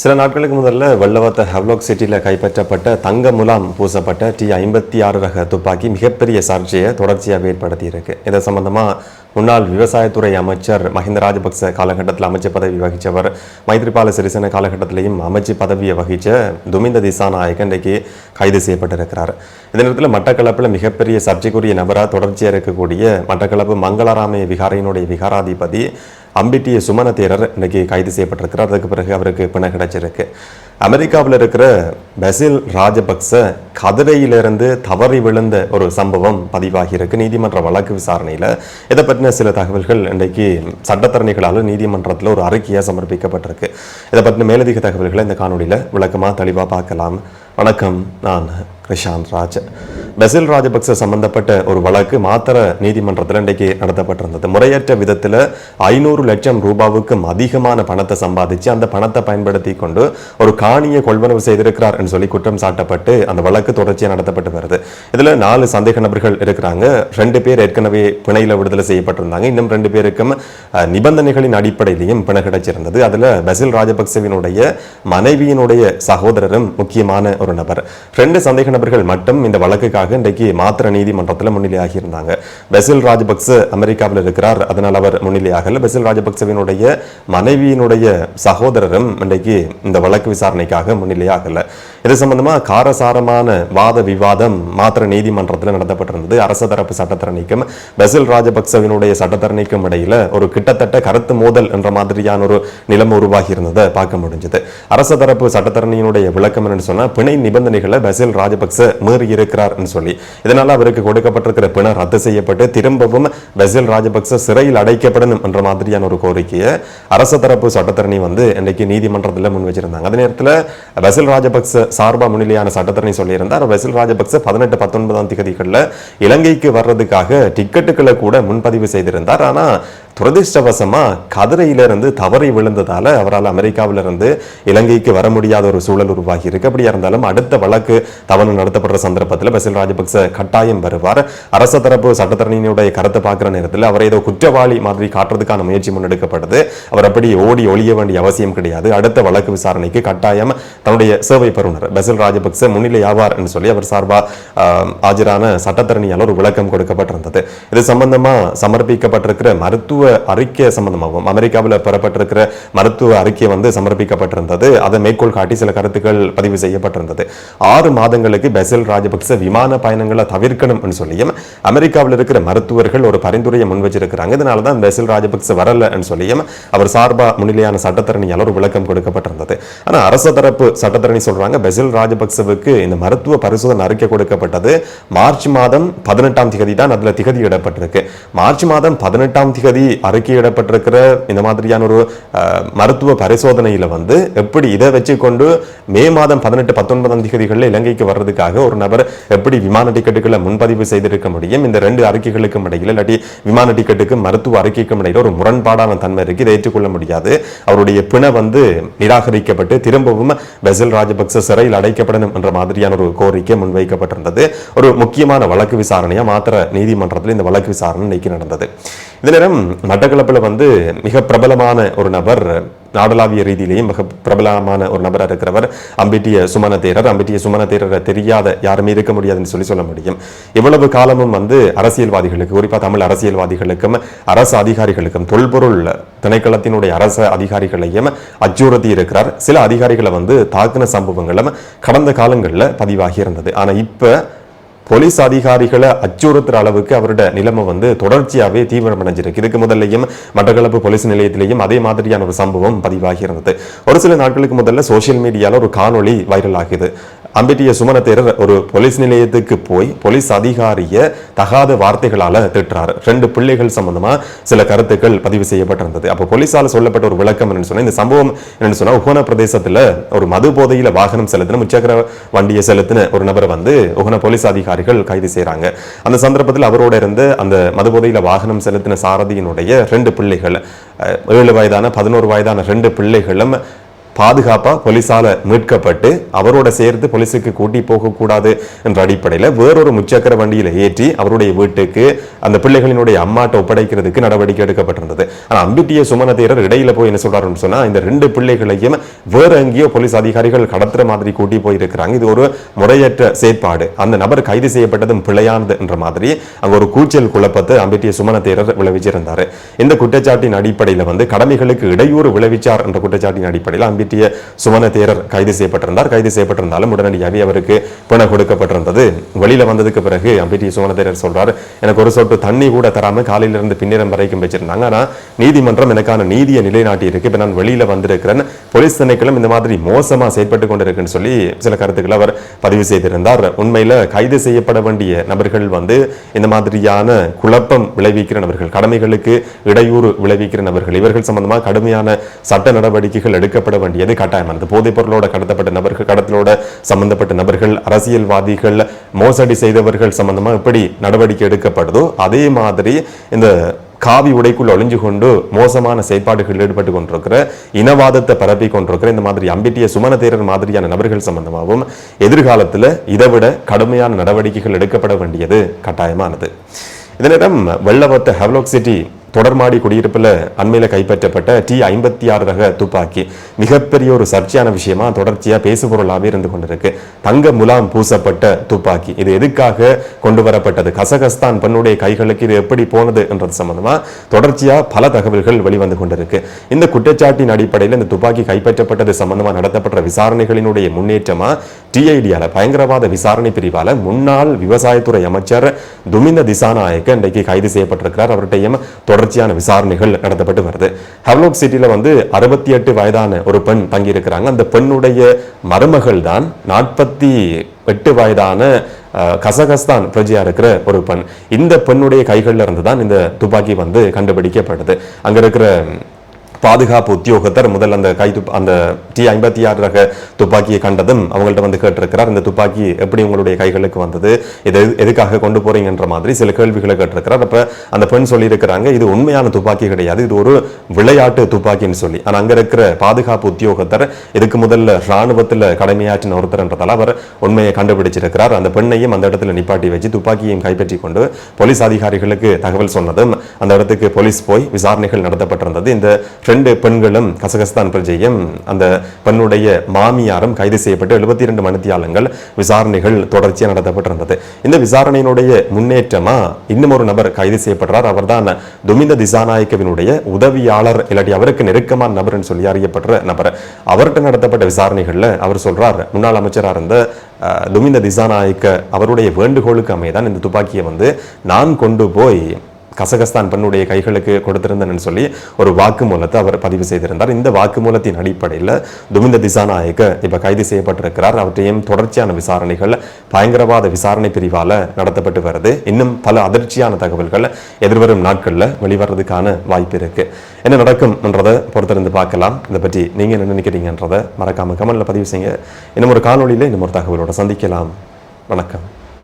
சில நாட்களுக்கு முதல்ல வெள்ளவத்த ஹெவ்லாக் சிட்டியில் கைப்பற்றப்பட்ட தங்க முலாம் பூசப்பட்ட டி ஐம்பத்தி ஆறு ரக துப்பாக்கி மிகப்பெரிய சர்ச்சையை தொடர்ச்சியாக ஏற்படுத்தியிருக்கு. இதை இது சம்பந்தமாக முன்னாள் விவசாயத்துறை அமைச்சர் மஹிந்த ராஜபக்ச காலகட்டத்தில் அமைச்சு பதவி வகித்தவர் மைத்ரிபால சிறிசேன காலகட்டத்திலையும் அமைச்சு பதவியை வகித்த துமிந்த திசாநாயக் இன்றைக்கு கைது செய்யப்பட்டிருக்கிறார். இந்த நேரத்தில் மட்டக்களப்பில் மிகப்பெரிய சர்ச்சைக்குரிய நபராக தொடர்ச்சியாக இருக்கக்கூடிய மட்டக்களப்பு மங்களராமய விகாரையினுடைய விகாராதிபதி அம்பிட்டிய சுமன தேரர் இன்றைக்கு கைது செய்யப்பட்டிருக்கிறார். அதுக்கு பிறகு அவருக்கு பிணை கிடைச்சிருக்கு. அமெரிக்காவில் இருக்கிற பெசில் ராஜபக்ச கதிரையிலிருந்து தவறி விழுந்த ஒரு சம்பவம் பதிவாகியிருக்கு. நீதிமன்ற வழக்கு விசாரணையில் இதை பற்றின சில தகவல்கள் இன்றைக்கு சட்டத்தரணிகளால் நீதிமன்றத்தில் ஒரு அறிக்கையாக சமர்ப்பிக்கப்பட்டிருக்கு. இதை பற்றின மேலதிக தகவல்களை இந்த காணொலியில் விளக்கமாக தெளிவாக பார்க்கலாம். வணக்கம் நான் கிருஷாந்த் ராஜ் பெசில் ராஜபக்ச சம்பந்தப்பட்ட ஒரு வழக்கு மாத்திர நீதிமன்றத்தில் இன்றைக்கு நடத்தப்பட்டிருந்தது முறையற்ற விதத்தில் ஐநூறு லட்சம் ரூபாவுக்கும் அதிகமான பணத்தை சம்பாதிச்சு அந்த பணத்தை பயன்படுத்தி கொண்டு ஒரு காணியை கொள்வனவு செய்திருக்கிறார் என்று சொல்லி குற்றம் சாட்டப்பட்டு அந்த வழக்கு தொடர்ச்சியாக நடத்தப்பட்டு வருது இதில் நாலு சந்தேக நபர்கள் இருக்கிறாங்க ரெண்டு பேர் ஏற்கனவே பிணையில் விடுதலை செய்யப்பட்டிருந்தாங்க இன்னும் ரெண்டு பேருக்கும் அஹ், நிபந்தனைகளின் அடிப்படையிலையும் பிணை கிடைச்சிருந்தது அதில் பெசில் ராஜபக்சவினுடைய மனைவியினுடைய சகோதரரும் முக்கியமான ஒரு நபர் ரெண்டு சந்தேக நபர்கள் மட்டும் இந்த வழக்குக்காக இன்றைக்கு மாத்திர நீதிமன்றத்தில் முன்னிலையாகி இருந்தாங்க பெசில் ராஜபக்ச அமெரிக்காவில் இருக்கிறார். அதனால் அவர் முன்னிலையாகல. பெசில் ராஜபக்சவினுடைய மனைவியினுடைய சகோதரரும் இன்றைக்கு இந்த வழக்கு விசாரணைக்காக முன்னிலையாகல. இது சம்பந்தமாக காரசாரமான வாத விவாதம் மாத்திர நீதிமன்றத்தில் நடத்தப்பட்டிருந்தது. அரச தரப்பு சட்டத்தரணிக்கும் பெசில் ராஜபக்சவினுடைய சட்டத்தரணிக்கும் இடையில ஒரு கிட்டத்தட்ட கருத்து மோதல் என்ற மாதிரியான ஒரு நிலைமை உருவாகி இருந்ததை பார்க்க முடிஞ்சது. அரச தரப்பு சட்டத்தரணியினுடைய விளக்கம் என்னன்னு சொன்னால் பிணை நிபந்தனைகளை பெசில் ராஜபக்ச மீறி இருக்கிறார் சொல்லி. இதனால் அவருக்கு கொடுக்கப்பட்டிருக்கிற பிணை ரத்து செய்யப்பட்டு திரும்பவும் வெசில் ராஜபக்ச சிறையில் அடைக்கப்படணும் என்ற மாதிரியான ஒரு கோரிக்கையை அரச தரப்பு சட்டத்தரணி வந்து இன்றைக்கு நீதிமன்றத்தில் முன் வச்சிருந்தாங்க. அதே நேரத்தில் வெசில் ராஜபக்ச சார்பா முன்னிலையான சட்டத்தரணி சொல்லியிருந்தார். வெசில் ராஜபக்ச பதினெட்டு பத்தொன்பதாம் திகதிகளில் இலங்கைக்கு வர்றதுக்காக டிக்கெட்டுகளை கூட முன்பதிவு செய்திருந்தார். ஆனால் துரதிர்ஷ்டவசமா கதிரையிலிருந்து தவறி விழுந்ததால் அவரால் அமெரிக்காவிலிருந்து இலங்கைக்கு வர முடியாத ஒரு சூழல் உருவாகி இருக்கு. அப்படியா இருந்தாலும் அடுத்த வழக்கு தவணை நடத்தப்படுற சந்தர்ப்பத்தில் பசில் ராஜபக்ச கட்டாயம் வருவார். அரச தரப்பு சட்டத்தரணியினுடைய கருத்தை பார்க்குற நேரத்தில் அவர் ஏதோ குற்றவாளி மாதிரி காட்டுறதுக்கான முயற்சி முன்னெடுக்கப்படுது. அவர் அப்படி ஓடி ஒழிய வேண்டிய அவசியம் கிடையாது. அடுத்த வழக்கு விசாரணைக்கு கட்டாயம் தன்னுடைய சேவை பெறுநர் பசில் ராஜபக்ச முன்னிலை ஆவார் என்று சொல்லி அவர் சார்பாக ஆஜரான சட்டத்தரணியால் ஒரு விளக்கம் கொடுக்கப்பட்டிருந்தது. இது சம்பந்தமாக சமர்ப்பிக்கப்பட்டிருக்கிற மருத்துவ அறிக்கை சம்பந்தமாகவும் அமெரிக்காவில் பெறப்பட்டிருக்கிற மருத்துவ அறிக்கை வந்து சமர்ப்பிக்கப்பட்டிருந்தது. அதை மேற்கோள் காட்டி சில கருத்துக்கள் பதிவு செய்யப்பட்டிருந்தது. ஆறு மாதங்களுக்கு பெசல் ராஜபக்ச விமான பயணங்களை தவிர்க்கணும் சொல்லியும் அமெரிக்காவில் இருக்கிற மருத்துவர்கள் ஒரு பரிந்துரையை முன் வச்சிருக்கிறாங்க. இதனால தான் பெசல் ராஜபக்ச வரலன்னு சொல்லியும் அவர் சார்பா முன்னிலையான சட்டத்தரணியால் ஒரு விளக்கம் கொடுக்கப்பட்டிருந்தது. ஆனால் அரச தரப்பு சட்டத்தரணி சொல்றாங்க பெசில் ராஜபக்சவுக்கு இந்த மருத்துவ பரிசோதனை அறிக்கை கொடுக்கப்பட்டது மார்ச் மாதம் பதினெட்டாம் திகதி தான் அதில் திகதி இடப்பட்டிருக்கு. மார்ச் மாதம் பதினெட்டாம் திகதி அறிக்கையிடப்பட்டிருக்கிற இந்த மாதிரியான ஒரு மருத்துவ பரிசோதனையில வந்து எப்படி இதை வச்சு கொண்டு மே மாதம் பதினெட்டு பத்தொன்பதாம் தேதிகளில் இலங்கைக்கு வர்றதுக்காக ஒரு நபர் எப்படி விமான டிக்கெட்டுகளை முன்பதிவு செய்திருக்க முடியும் இந்த ரெண்டு அறிக்கைகளுக்கும் இடையில இல்லாட்டி விமான டிக்கெட்டுக்கு மருத்துவ அறிக்கைக்கும் இடையில ஒரு முரண்பாடான தன்மை இருக்கு இதை ஏற்றுக்கொள்ள முடியாது. அவருடைய பிணை வந்து நிராகரிக்கப்பட்டு திரும்பவும் வெசல் ராஜபக்ச சிறையில் அடைக்கப்படணும் என்ற மாதிரியான ஒரு கோரிக்கை முன்வைக்கப்பட்டிருந்தது. ஒரு முக்கியமான வழக்கு விசாரணையா மாத்திர நீதிமன்றத்தில் இந்த வழக்கு விசாரணை இன்னைக்கு நடந்தது. இந்த நேரம் மட்டக்களப்பில் வந்து மிக பிரபலமான ஒரு நபர் நாடளாவிய ரீதியிலேயும் மிக பிரபலமான ஒரு நபராக இருக்கிறவர் அம்பிட்டிய சுமன தேரர் அம்பிட்டிய சுமன தேரரை தெரியாத யாருமே இருக்க முடியாதுன்னு சொல்லி சொல்ல முடியும். இவ்வளவு காலமும் வந்து அரசியல்வாதிகளுக்கு குறிப்பாக தமிழ் அரசியல்வாதிகளுக்கும் அரசு அதிகாரிகளுக்கும் தொல்பொருள் திணைக்களத்தினுடைய அரசு அதிகாரிகளையும் அச்சுறுத்தி இருக்கிறார். சில அதிகாரிகளை வந்து தாக்குன சம்பவங்களும் கடந்த காலங்களில் பதிவாகி இருந்தது. ஆனால் இப்போ போலீஸ் அதிகாரிகளை அச்சுறுத்துற அளவுக்கு அவரோட நிலைமை வந்து தொடர்ச்சியாவே தீவிரமடைஞ்சிருக்கு. இதுக்கு முதல்லையும் மட்டக்களப்பு போலீஸ் நிலையத்திலேயும் அதே மாதிரியான ஒரு சம்பவம் பதிவாகி இருந்தது. ஒரு சில நாட்களுக்கு முதல்ல சோசியல் மீடியால ஒரு காணொளி வைரல் ஆகுது. அம்பிட்டிய சுமன தேரர் ஒரு போலீஸ் நிலையத்துக்கு போய் போலீஸ் அதிகாரிய தகாத வார்த்தைகளால் திட்டுறாரு. ரெண்டு பிள்ளைகள் சம்பந்தமா சில கருத்துக்கள் பதிவு செய்யப்பட்டிருந்தது. அப்போ போலீஸால் சொல்லப்பட்ட ஒரு விளக்கம் என்னன்னு சொன்னா இந்த சம்பவம் என்னன்னு சொன்னா உகன பிரதேசத்துல ஒரு மது போதையில வாகனம் செலுத்தின முச்சக்கர வண்டியை செலுத்தின ஒரு நபரை வந்து உகன போலீஸ் அதிகாரிகள் கைது செய்கிறாங்க அந்த சந்தர்ப்பத்தில் அவரோட இருந்து அந்த மது போதையில வாகனம் செலுத்தின சாரதியினுடைய ரெண்டு பிள்ளைகள் ஏழு வயதான பதினோரு வயதான ரெண்டு பிள்ளைகளும் பாதுகாப்பா போலீஸால் மீட்கப்பட்டு அவரோட சேர்த்து போலீஸுக்கு கூட்டி போகக்கூடாது என்ற அடிப்படையில் வேறொரு முச்சக்கர வண்டியில் ஏற்றி அவருடைய வீட்டுக்கு அந்த பிள்ளைகளினுடைய அம்மாட்ட ஒப்படைக்கிறதுக்கு நடவடிக்கை எடுக்கப்பட்டிருந்தது. ஆனால் அம்பிட்டிய சுமன தேரர் இடையில போய் என்ன சொல்றாருன்னு சொன்னா இந்த ரெண்டு பிள்ளைகளையும் வேற எங்கேயோ போலீஸ் அதிகாரிகள் கடத்துற மாதிரி கூட்டி போயிருக்கிறாங்க. இது ஒரு முறையற்ற செயற்பாடு. அந்த நபர் கைது செய்யப்பட்டதும் பிழையானது என்ற மாதிரி அங்க ஒரு கூச்சல் குழப்பத்தை அம்பிட்டிய சுமன தேரர் விளைவிச்சிருந்தார். இந்த குற்றச்சாட்டின் அடிப்படையில் வந்து கடமைகளுக்கு இடையூறு விளைவிச்சார் என்ற குற்றச்சாட்டின் அடிப்படையில் அம்பிட்டிய சுமன தேரர் கைது செய்யப்பட்டிருந்தார். கைது செய்யப்பட்டிருந்தாலும் உடனடியாகவே அவருக்கு பிணை கொடுக்கப்பட்டிருந்தது. வெளியில வந்ததுக்கு பிறகு அம்பிட்டிய சுமன தேரர் சொல்றார் எனக்கு ஒரு சொட்டு தண்ணி கூட தராம காலையிலிருந்து பின்னிரம் வரைக்கும் வச்சிருந்தாங்க. ஆனா நீதிமன்றம் எனக்கான நீதியை நிலைநாட்டி இருக்கு. இப்ப நான் வெளியில வந்திருக்கிறேன் போலீஸ் திணைக்களம் இந்த மாதிரி மோசமா செயற்பட்டு கொண்டிருக்குன்னு சொல்லி சில கருத்துக்களை அவர் பதிவு செய்திருந்தார். உண்மையில கைது செய்யப்பட வேண்டிய நபர்கள் வந்து இந்த மாதிரியான குழப்பம் விளைவிக்கிற நபர்கள் கடமைகளுக்கு இடையூறு விளைவிக்கிற நபர்கள் இவர்கள் சம்பந்தமாக கடுமையான சட்ட நடவடிக்கைகள் எடுக்கப்பட வேண்டிய வேண்டியது கட்டாயமானது? போதைப் பொருளோட கடத்தப்பட்ட நபர்கள் கடத்தலோட சம்பந்தப்பட்ட நபர்கள் அரசியல்வாதிகள் மோசடி செய்தவர்கள் சம்பந்தமாக எப்படி நடவடிக்கை எடுக்கப்படுதோ அதே மாதிரி இந்த காவி உடைக்குள் ஒளிஞ்சு கொண்டு மோசமான செயற்பாடுகளில் ஈடுபட்டு கொண்டிருக்கிற இனவாதத்தை பரப்பி கொண்டிருக்கிற இந்த மாதிரி அம்பிட்டிய சுமன தேரர் மாதிரியான நபர்கள் சம்பந்தமாகவும் எதிர்காலத்தில் இதைவிட கடுமையான நடவடிக்கைகள் எடுக்கப்பட வேண்டியது கட்டாயமானது. இதனிடம் வெள்ளவத்த ஹெவ்லாக் சிட்டி தொடர்மாடி குடியிருப்பில் அண்மையில் கைப்பற்றப்பட்ட டி ஐம்பத்தி ஆறு ரக துப்பாக்கி. மிகப்பெரிய ஒரு சர்ச்சையான விஷயமா தொடர்ச்சியாக பேசுபொருளாகவே இருந்து கொண்டிருக்கு. தங்க முலாம் பூசப்பட்ட துப்பாக்கி. இது எதுக்காக கொண்டு வரப்பட்டது கசகஸ்தான் பெண்ணுடைய கைகளுக்கு இது எப்படி போனது என்றது சம்பந்தமா தொடர்ச்சியாக பல தகவல்கள் வெளிவந்து கொண்டிருக்கு. இந்த குற்றச்சாட்டின் அடிப்படையில் இந்த துப்பாக்கி கைப்பற்றப்பட்டது சம்பந்தமா நடத்தப்பட்ட விசாரணைகளினுடைய முன்னேற்றமா? டிஐடியால பயங்கரவாத விசாரணை பிரிவால முன்னாள் விவசாயத்துறை அமைச்சர் துமிந்த திசாநாயக்க இன்றைக்கு கைது செய்யப்பட்டிருக்கிறார். அவர்கிட்டையும் தொடர்ச்சியான விசாரணைகள் நடத்தப்பட்டு வருது. ஹவ்லோக் சிட்டியில வந்து அறுபத்தி எட்டு வயதான ஒரு பெண் தங்கியிருக்கிறாங்க. அந்த பெண்ணுடைய மருமகள் தான் நாற்பத்தி எட்டு வயதான கசகஸ்தான் பிரஜையா இருக்கிற ஒரு பெண். இந்த பெண்ணுடைய கைகளில் இருந்து தான் இந்த துப்பாக்கி வந்து கண்டுபிடிக்கப்படுது அங்க இருக்கிற பாதுகாப்பு உத்தியோகத்தர் முதல் அந்த கை துப் அந்த டி ஐம்பத்தி ஆறு ரக துப்பாக்கியை கண்டதும் அவங்கள்ட்ட வந்து கேட்டிருக்கிறார் இந்த துப்பாக்கி எப்படி உங்களுடைய கைகளுக்கு வந்தது? இது எதுக்காக கொண்டு போறீங்கன்ற மாதிரி சில கேள்விகளை கேட்டிருக்கிறார். அப்ப அந்த பெண் சொல்லியிருக்கிறாங்க இது உண்மையான துப்பாக்கி கிடையாது இது ஒரு விளையாட்டு துப்பாக்கின்னு சொல்லி. ஆனால் அங்கே இருக்கிற பாதுகாப்பு உத்தியோகத்தர் இதுக்கு முதல்ல இராணுவத்தில் கடமையாற்றின ஒருத்தர்ன்றதால் அவர் உண்மையை கண்டுபிடிச்சிருக்கிறார். அந்த பெண்ணையும் அந்த இடத்துல நிப்பாட்டி வச்சு துப்பாக்கியையும் கைப்பற்றி கொண்டு போலீஸ் அதிகாரிகளுக்கு தகவல் சொன்னதும் அந்த இடத்துக்கு போலீஸ் போய் விசாரணைகள் நடத்தப்பட்டிருந்தது. இந்த ரெண்டு பெண்களும் கசகஸ்தான் பிரஜையும் அந்த பெண்ணுடைய மாமியாரும் கைது செய்யப்பட்டு எழுபத்தி இரண்டு மணித்தியாலங்கள் விசாரணைகள் தொடர்ச்சியாக நடத்தப்பட்டிருந்தது. இந்த விசாரணையினுடைய முன்னேற்றமா இன்னும் ஒரு நபர் கைது செய்யப்படுறார். அவர்தான் துமிந்த திசாநாயக்கவினுடைய உதவியாளர் இல்லாட்டி அவருக்கு நெருக்கமான நபர்னு சொல்லி அறியப்படுற நபர். அவர்கிட்ட நடத்தப்பட்ட விசாரணைகள்ல அவர் சொல்றார் முன்னாள் அமைச்சராக இருந்த துமிந்த திசாநாயக்க அவருடைய வேண்டுகோளுக்கு அமையதான் இந்த துப்பாக்கியை வந்து நான் கொண்டு போய் கசகஸ்தான் பெண்ணுடைய கைகளுக்கு கொடுத்திருந்தேன்னு சொல்லி ஒரு வாக்குமூலத்தை அவர் பதிவு செய்திருந்தார். இந்த வாக்குமூலத்தின் அடிப்படையில் துமிந்த திசாநாயக்க இப்போ கைது செய்யப்பட்டிருக்கிறார். அவற்றையும் தொடர்ச்சியான விசாரணைகள் பயங்கரவாத விசாரணை பிரிவால் நடத்தப்பட்டு வருது. இன்னும் பல அதிர்ச்சியான தகவல்கள் எதிர்வரும் நாட்களில் வெளிவரதுக்கான வாய்ப்பு இருக்கு. என்ன நடக்கும் என்றதை பொறுத்திருந்து பார்க்கலாம். இதை பற்றி நீங்கள் என்ன நினைக்கிறீங்கன்றதை மறக்காம கமெண்ட்ல பதிவு செய்யுங்க. இன்னும் ஒரு காணொலியில் இன்னும் ஒரு தகவலோட சந்திக்கலாம். வணக்கம்.